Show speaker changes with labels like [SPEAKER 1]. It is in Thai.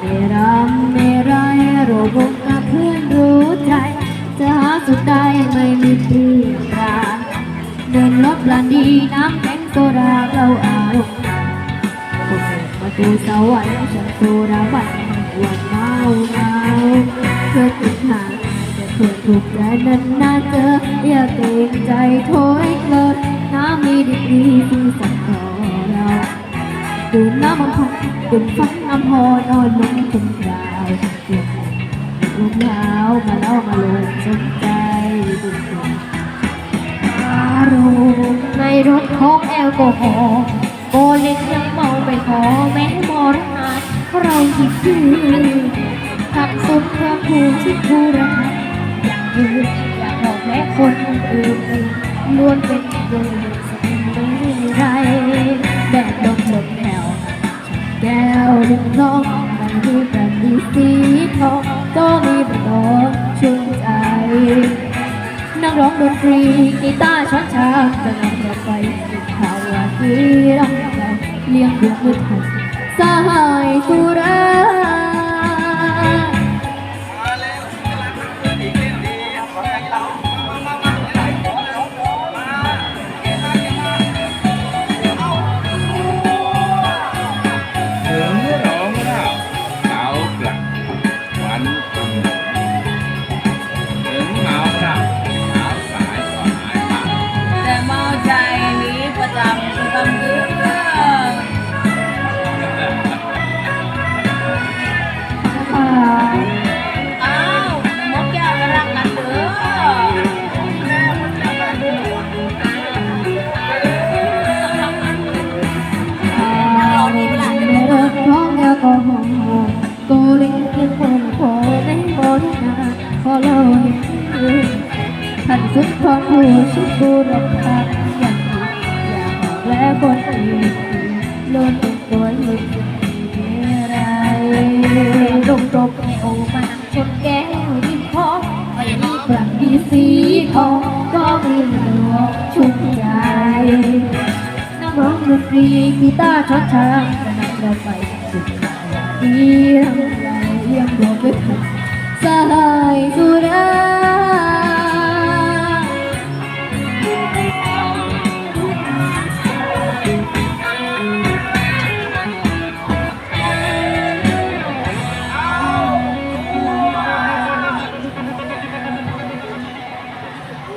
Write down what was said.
[SPEAKER 1] ในรำไม่ไรโรบกกับเพื่อนรู้ใจ จะหาสุดใดไม่มีเพื่อนราเดินรถลานดีน้ำแข็งโซดาเราอารมณ์ประตูสวรรค์ฉันโซดาบัตนวันเมาเมาเพื่อติดหาแต่เพื่อนถูกใจนั้นน่าเจออย่าเกรงใจโถยเกิดน้ำมีดีดีสิ่สัก ดื่มน้ำมันพักดื่มฟันน้ำพอนอนลงจนดาวเปียกลมหนาวมาเล่ามาลงสนใจดื่มดื่มอารมณ์ในรถของแอลกอฮอล์โกเล็กยังเมาไปขอแม้มรณะเราคิดถึงขับสุดพระภูชิดภูระอยากยืนอยากบอกแม้คนอื่นล้วนเป็นเรื่องสิ่งไม่ ก้วดึงน้องมันมีแบบดีสีทองก็มีประโยชน์ชุ่มใจ นักร้องดนตรีกีตาร์ช้อนชามจะนำเราไปสู่ภาวะที่รักเราเลี้ยงดวงมือ
[SPEAKER 2] ถือสหาย
[SPEAKER 3] สุรา
[SPEAKER 1] สุดของผู้ชิดบูรพาอย่างอย่ากบอกและคนอื่นล้นตัวหลุดอะไรลงตบให้โอมาชนแก้วยิ้มพอไม่มีปรักดีสีทองก็มีหลือชุ่มใจนักร้องดนตรีกีตาร์ช็อตช้ามจะนำเราไปสุดข่าวดีรำไรเลี้ยงดวงด้วยกันสหายสุรา